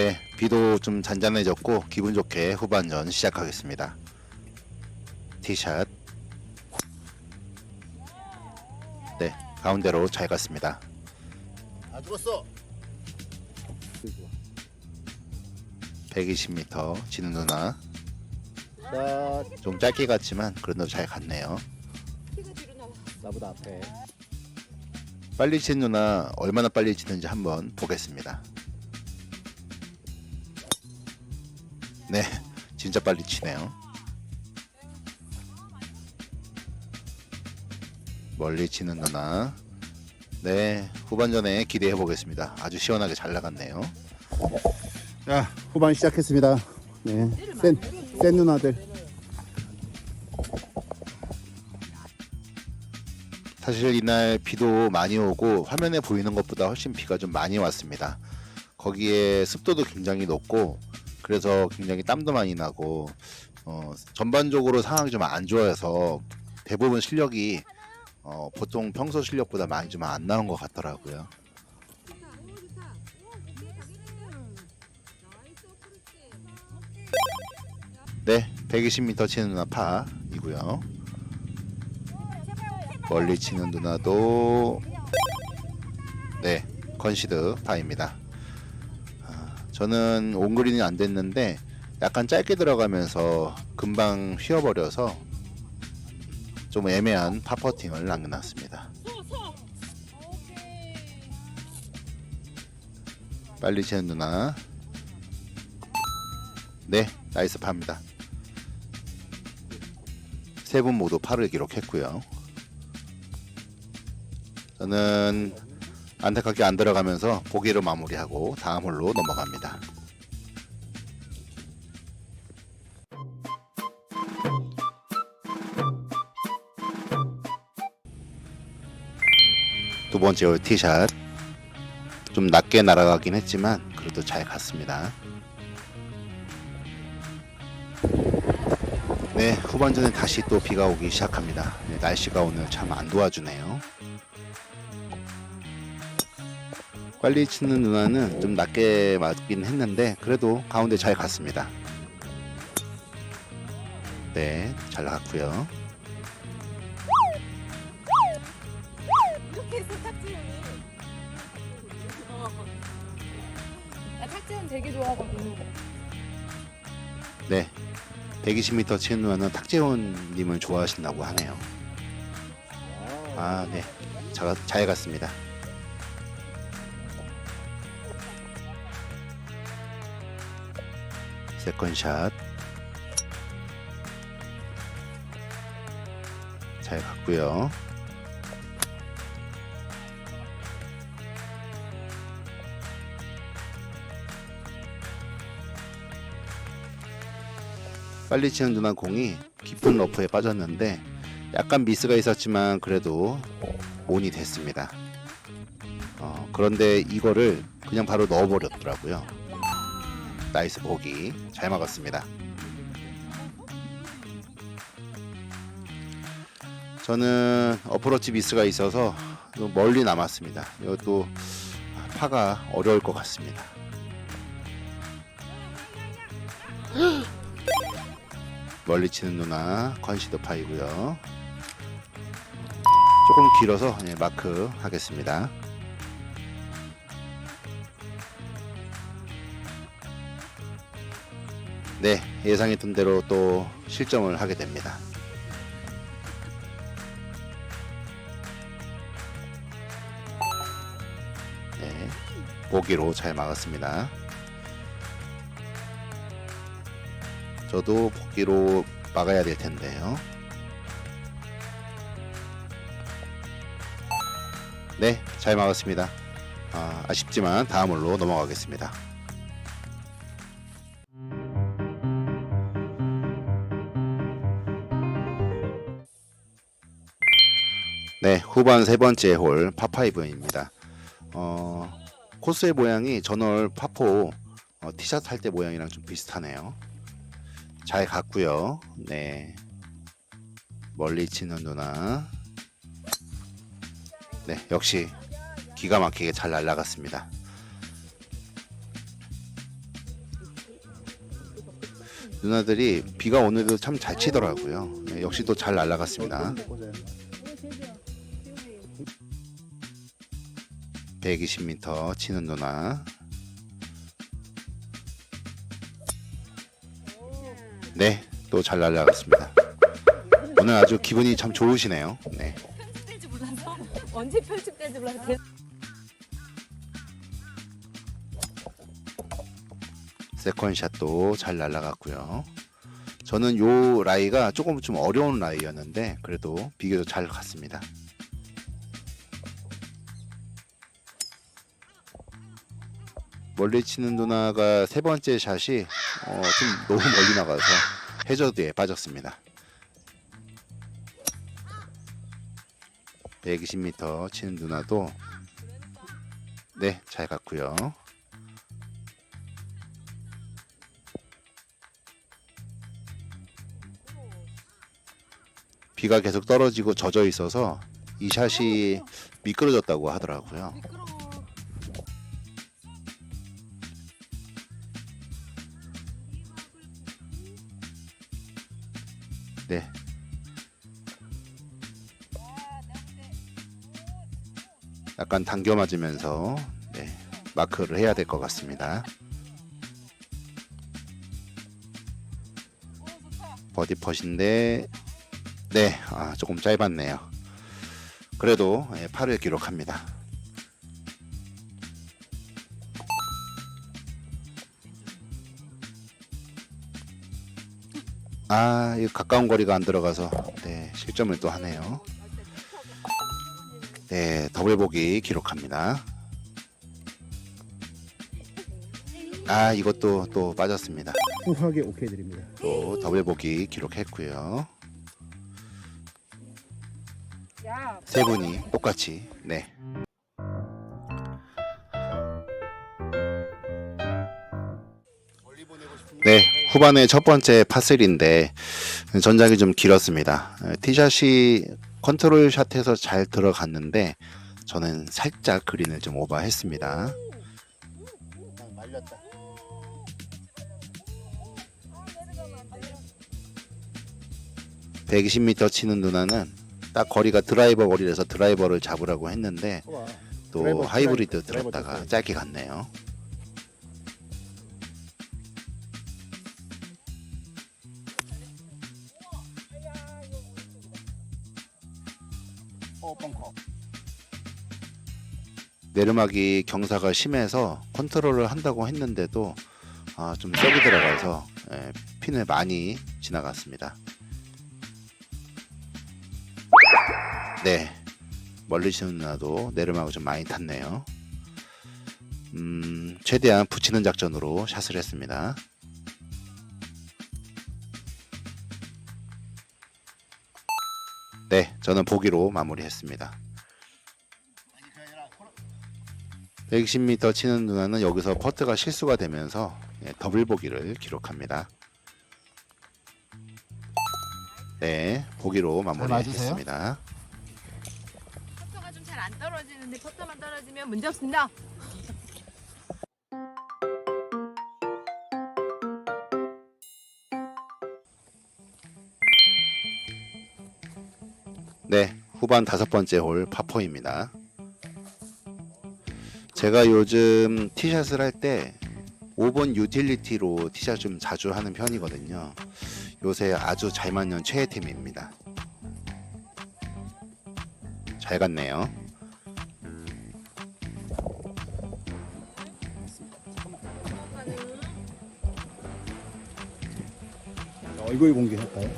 네, 비도 좀 잔잔해졌고 기분 좋게 후반전 시작하겠습니다. 티샷. 네, 가운데로 잘 갔습니다. 아 죽었어. 120m 지는 누나 자좀 짧게 갔지만 그래도 잘 갔네요. 나보다 앞에. 빨리 치는 누나 얼마나 빨리 치는지 한번 보겠습니다. 네, 진짜 빨리 치네요. 멀리 치는 누나. 네, 후반전에 기대해 보겠습니다. 아주 시원하게 잘 나갔네요. 자 후반 시작했습니다. 네, 센, 센 누나들. 사실 이날 비도 많이 오고 화면에 보이는 것보다 훨씬 비가 좀 많이 왔습니다. 거기에 습도도 굉장히 높고 그래서 굉장히 땀도 많이 나고 어, 전반적으로 상황이 좀 안 좋아서 대부분 실력이 어, 보통 평소 실력보다 많이 좀 안 나온 것 같더라고요. 네, 120m 치는 누나 파이고요. 멀리 치는 누나도 네 컨시드 파입니다. 아, 저는 온그린이 안 됐는데 약간 짧게 들어가면서 금방 휘어버려서 좀 애매한 파퍼팅을 남겨놨습니다. 빨리 치는 누나 네 나이스 파입니다. 세 분 모두 파를 기록했고요. 저는 안타깝게 안 들어가면서 보기로 마무리하고 다음 홀로 넘어갑니다. 두 번째 홀 티샷 좀 낮게 날아가긴 했지만 그래도 잘 갔습니다. 네 후반전에 다시 또 비가 오기 시작합니다. 네, 날씨가 오늘 참 안 도와주네요. 빨리 치는 누나는 좀 낮게 맞긴 했는데 그래도 가운데 잘 갔습니다. 네, 잘 나갔고요. 이렇게 했어 탁지훈이 어. 나 탁지훈 되게 좋아하거든 네, 120m 치는 누나는 탁재훈 님을 좋아하신다고 하네요. 아, 네, 잘, 잘 갔습니다. 세컨샷 잘 갔고요. 빨리 치는 누나 공이 깊은 러프에 빠졌는데 약간 미스가 있었지만 그래도 온이 됐습니다. 어, 그런데 이거를 그냥 바로 넣어버렸더라고요. 나이스 보기 잘 막았습니다. 저는 어프로치 미스가 있어서 좀 멀리 남았습니다. 이것도 파가 어려울 것 같습니다. 멀리 치는 누나 컨시더 파이고요. 조금 길어서 예, 마크 하겠습니다. 네, 예상했던 대로 또 실점을 하게 됩니다. 네, 보기로 잘 막았습니다. 저도 복귀로 막아야 될 텐데요. 네, 잘 막았습니다. 아, 아쉽지만 다음 홀로 넘어가겠습니다. 네, 후반 세 번째 홀 파5입니다. 어, 코스의 모양이 전월 파포 어, 티샷 할 때 모양이랑 좀 비슷하네요. 잘 갔고요. 네. 멀리 치는 누나. 네, 역시 기가 막히게 잘 날아갔습니다. 누나들이 비가 오늘도 참 잘 치더라고요. 네, 역시 또 잘 날아갔습니다. 120m 치는 누나. 네, 또 잘 날아갔습니다. 오늘 아주 기분이 참 좋으시네요. 네. 편집될지 몰라서 언제 편집될지 몰라서 계속 세컨샷도 잘 날아갔고요. 저는 요 라이가 조금 좀 어려운 라이였는데 그래도 비교적 잘 갔습니다. 멀리 치는 누나가 세 번째 샷이 어, 좀 너무 멀리 나가서 해저드에 빠졌습니다. 120m 치는 누나도 네 잘 갔고요. 비가 계속 떨어지고 젖어 있어서 이 샷이 미끄러졌다고 하더라고요. 네. 약간 당겨 맞으면서 네, 마크를 해야 될 것 같습니다. 버디 펫인데 네, 아, 조금 짧았네요. 그래도 예, 8을 기록합니다. 아, 이 가까운 거리가 안 들어가서 네, 실점을 또 하네요. 네, 더블 보기 기록합니다. 아, 이것도 또 빠졌습니다. 후하게 오케이 드립니다. 또 더블 보기 기록했고요. 야, 세 분이 똑같이 네. 후반의 첫 번째 파슬인데 전작이 좀 길었습니다. 어, 티샷이 컨트롤 샷에서 잘 들어갔는데 저는 살짝 그린을 좀 오버했습니다. 말렸다. 백 120m 치는 누나는 딱 거리가 드라이버 거리라서 드라이버를 잡으라고 했는데. 또 하이브리드 드라이버 들었다가. 짧게 갔네요. 내리막이 경사가 심해서 컨트롤을 한다고 했는데도 아, 좀 세게 들어가서 예, 핀을 많이 지나갔습니다. 네, 멀리 누나도 내리막을 좀 많이 탔네요. 음, 최대한 붙이는 작전으로 샷을 했습니다. 네, 저는 보기로 마무리했습니다. 110m 치는 누나는 여기서 퍼트가 실수가 되면서 예, 더블 보기를 기록합니다. 네, 보기로 마무리했습니다. 퍼터가 좀 잘 안 떨어지는데 퍼터만 떨어지면 문제 없습니다. 네, 후반 다섯 번째 홀 파포입니다. 제가 요즘 티샷을 할때 5번 유틸리티로 티샷 좀 자주 하는 편이거든요. 요새 아주 잘 맞는 최애템입니다. 잘 갔네요. 얼굴 공개할까요?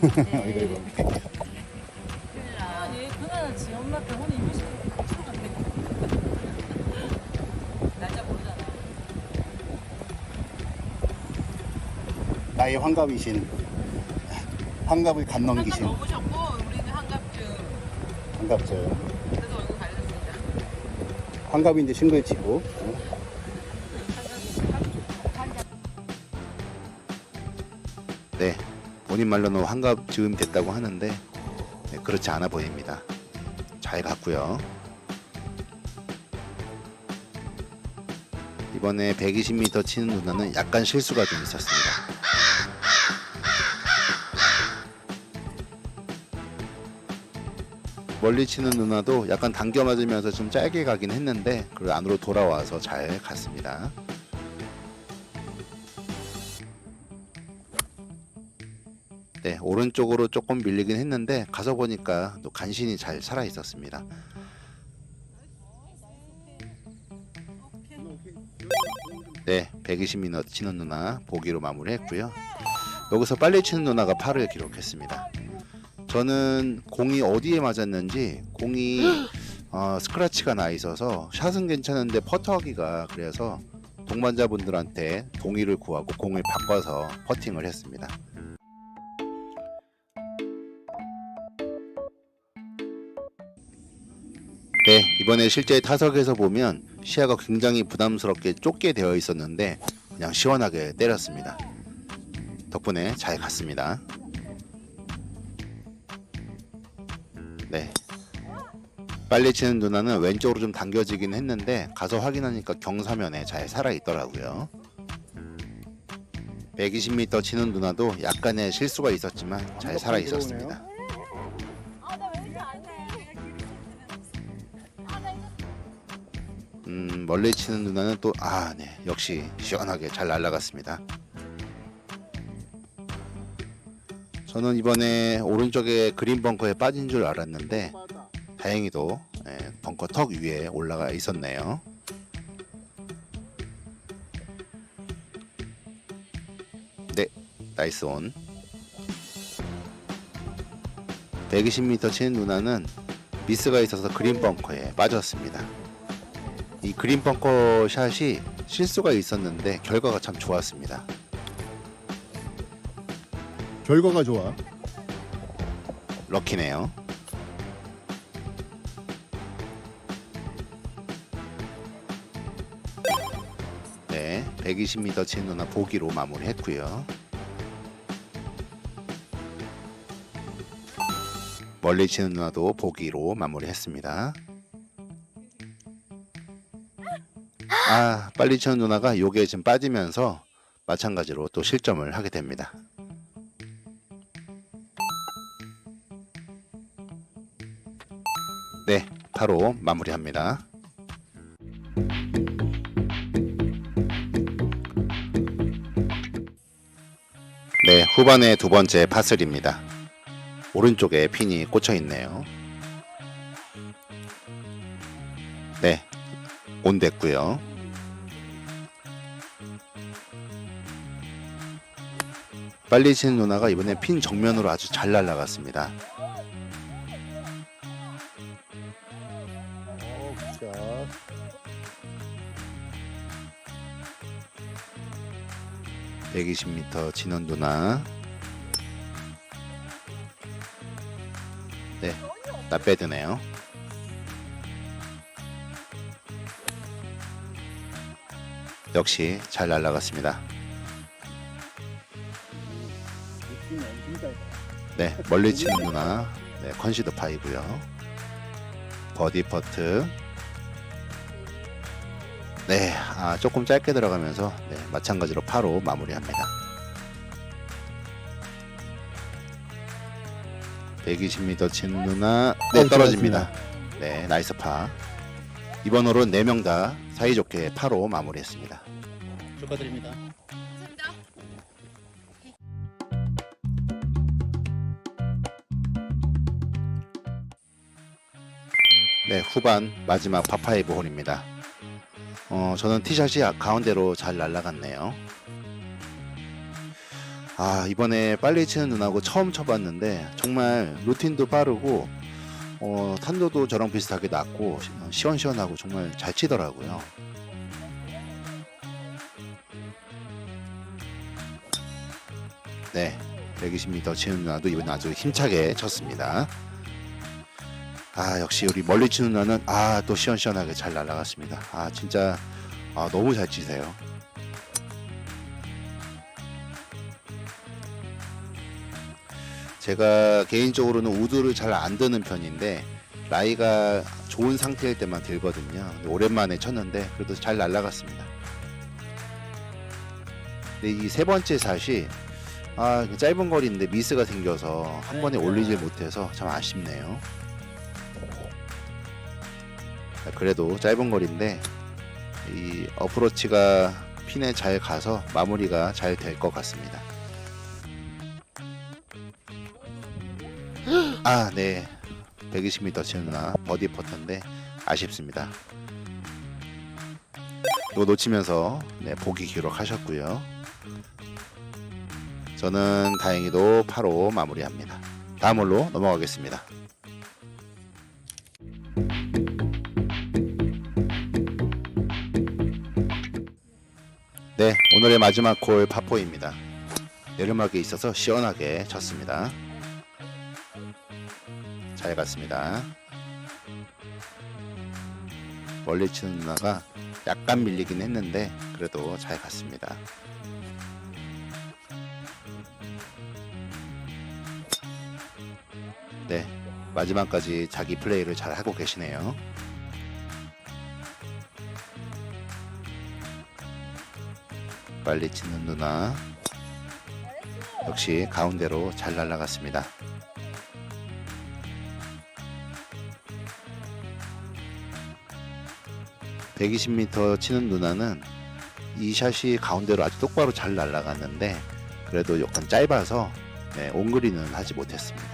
얼굴 공개. 아니 그날 지 엄마 병원에 입으시고 갔네. 날짜 모르잖아. 나의 환갑이신 환갑을 간 한갑 넘기신 넘으셨고 우리는 한갑주 환갑죠. 그래서 얼굴 가렸습니다. 환갑인데 싱글 치고 어? 네, 본인 말로는 환갑 즈음 됐다고 하는데 네, 그렇지 않아 보입니다. 잘 갔고요. 이번에 120m 치는 누나는 약간 실수가 좀 있었습니다. 멀리 치는 누나도 약간 당겨 맞으면서 좀 짧게 가긴 했는데 그래도 안으로 돌아와서 잘 갔습니다. 네, 오른쪽으로 조금 밀리긴 했는데 가서 보니까 또 간신히 잘 살아 있었습니다. 네, 120m 치는 누나 보기로 마무리했고요. 여기서 빨리 치는 누나가 8을 기록했습니다. 저는 공이 어디에 맞았는지 공이 어, 스크래치가 나 있어서 샷은 괜찮은데 퍼터하기가 그래서 동반자분들한테 동의를 구하고 공을 바꿔서 퍼팅을 했습니다. 네, 이번에 실제 타석에서 보면 시야가 굉장히 부담스럽게 좁게 되어 있었는데 그냥 시원하게 때렸습니다. 덕분에 잘 갔습니다. 네. 빨리 치는 누나는 왼쪽으로 좀 당겨지긴 했는데 가서 확인하니까 경사면에 잘 살아 있더라고요. 120m 치는 누나도 약간의 실수가 있었지만 잘 살아 있었습니다. 음, 멀리 치는 누나는 또 아, 네. 역시 시원하게 잘 날아갔습니다. 저는 이번에 오른쪽에 그린 벙커에 빠진 줄 알았는데 다행히도 예, 벙커 턱 위에 올라가 있었네요. 네, 나이스 온. 120m 치는 누나는 미스가 있어서 그린 벙커에 빠졌습니다. 이 그린 벙커 샷이 실수가 있었는데 결과가 참 좋았습니다. 결과가 좋아. 럭키네요. 네, 120m 친 누나 보기로 마무리했고요. 멀리 치는 누나도 보기로 마무리했습니다. 아, 빨리 치는 누나가 요게 지금 빠지면서 마찬가지로 또 실점을 하게 됩니다. 네, 바로 마무리합니다. 네, 후반의 두 번째 파슬입니다. 오른쪽에 핀이 꽂혀 있네요. 네, 온 됐고요. 빨리 치는 누나가 이번에 핀 정면으로 아주 잘 날아갔습니다. 120m 진원 누나. 네, 나 빼드네요. 역시 잘 날아갔습니다. 네, 멀리 치는 누나. 네, 컨시드 파이고요. 버디 퍼트. 네, 아, 조금 짧게 들어가면서 네, 마찬가지로 파로 마무리합니다. 120m 치는 누나. 네, 어우, 떨어집니다. 네, 나이스 파. 이번 홀은 4명 다 사이좋게 파로 마무리했습니다. 축하드립니다. 감사합니다. 네, 후반 마지막 파파이브 홀입니다. 어, 저는 티샷이 가운데로 잘 날아갔네요. 아, 이번에 빨리 치는 누나하고 처음 쳐봤는데 정말 루틴도 빠르고 어, 탄도도 저랑 비슷하게 낮고 시- 시원시원하고 정말 잘 치더라고요. 네, 120m 치는 누나도 이번 아주 힘차게 쳤습니다. 아 역시 우리 멀리 치는 누나는 아 또 시원시원하게 잘 날아갔습니다. 아 진짜 아, 너무 잘 치세요. 제가 개인적으로는 우드를 잘 안 드는 편인데 라이가 좋은 상태일 때만 들거든요. 오랜만에 쳤는데 그래도 잘 날아갔습니다. 근데 이 세 번째 샷이 아 짧은 거리인데 미스가 생겨서 한 번에 올리질 못해서 참 아쉽네요. 그래도 짧은 거리인데 이 어프로치가 핀에 잘 가서 마무리가 잘 될 것 같습니다. 아, 네. 120m 치는나 버디 퍼터인데 아쉽습니다. 이거 놓치면서 네, 보기 기록하셨고요. 저는 다행히도 8호 마무리합니다. 다음 홀로 넘어가겠습니다. 네, 오늘의 마지막 홀 파포입니다. 내리막에 있어서 시원하게 쳤습니다. 잘 갔습니다. 멀리 치는 누나가 약간 밀리긴 했는데 그래도 잘 갔습니다. 네, 마지막까지 자기 플레이를 잘 하고 계시네요. 빨리 치는 누나 역시 가운데로 잘 날아갔습니다. (120m) 치는 누나는 이 샷이 가운데로 아주 똑바로 잘 날아갔는데 그래도 약간 짧아서 네, 옹그리는 하지 못했습니다.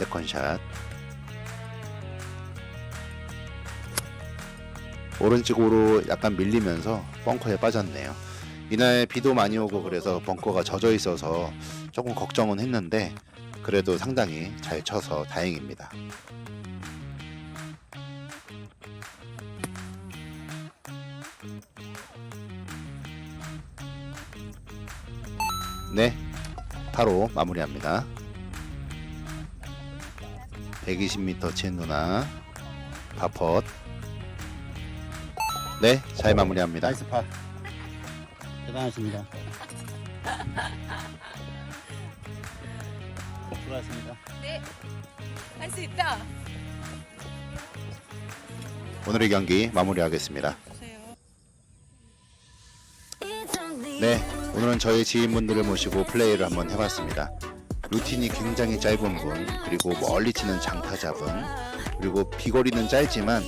세컨샷 오른쪽으로 약간 밀리면서 벙커에 빠졌네요. 이날 비도 많이 오고 그래서 벙커가 젖어 있어서 조금 걱정은 했는데 그래도 상당히 잘 쳐서 다행입니다. 네, 8호 마무리합니다. 120m 친 누나 파펫 네, 잘 마무리합니다. 나이스 파. 대단하십니다. 수고하셨습니다. 네. 할 수 있다. 오늘의 경기 마무리하겠습니다. 네, 오늘은 저희 지인분들을 모시고 플레이를 한번 해봤습니다. 루틴이 굉장히 짧은 분, 그리고 멀리 치는 장타자분, 그리고 비거리는 짧지만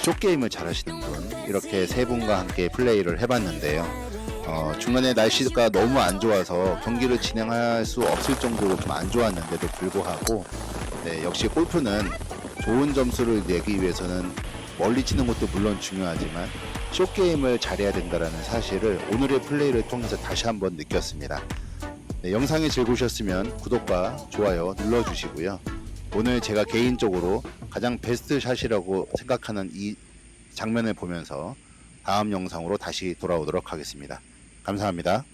쇼게임을 잘하시는 분, 이렇게 세 분과 함께 플레이를 해봤는데요. 어, 중간에 날씨가 너무 안 좋아서 경기를 진행할 수 없을 정도로 좀 안 좋았는데도 불구하고 네, 역시 골프는 좋은 점수를 내기 위해서는 멀리 치는 것도 물론 중요하지만 쇼게임을 잘해야 된다는 사실을 오늘의 플레이를 통해서 다시 한번 느꼈습니다. 네, 영상이 즐거우셨으면 구독과 좋아요 눌러주시고요. 오늘 제가 개인적으로 가장 베스트 샷이라고 생각하는 이 장면을 보면서 다음 영상으로 다시 돌아오도록 하겠습니다. 감사합니다.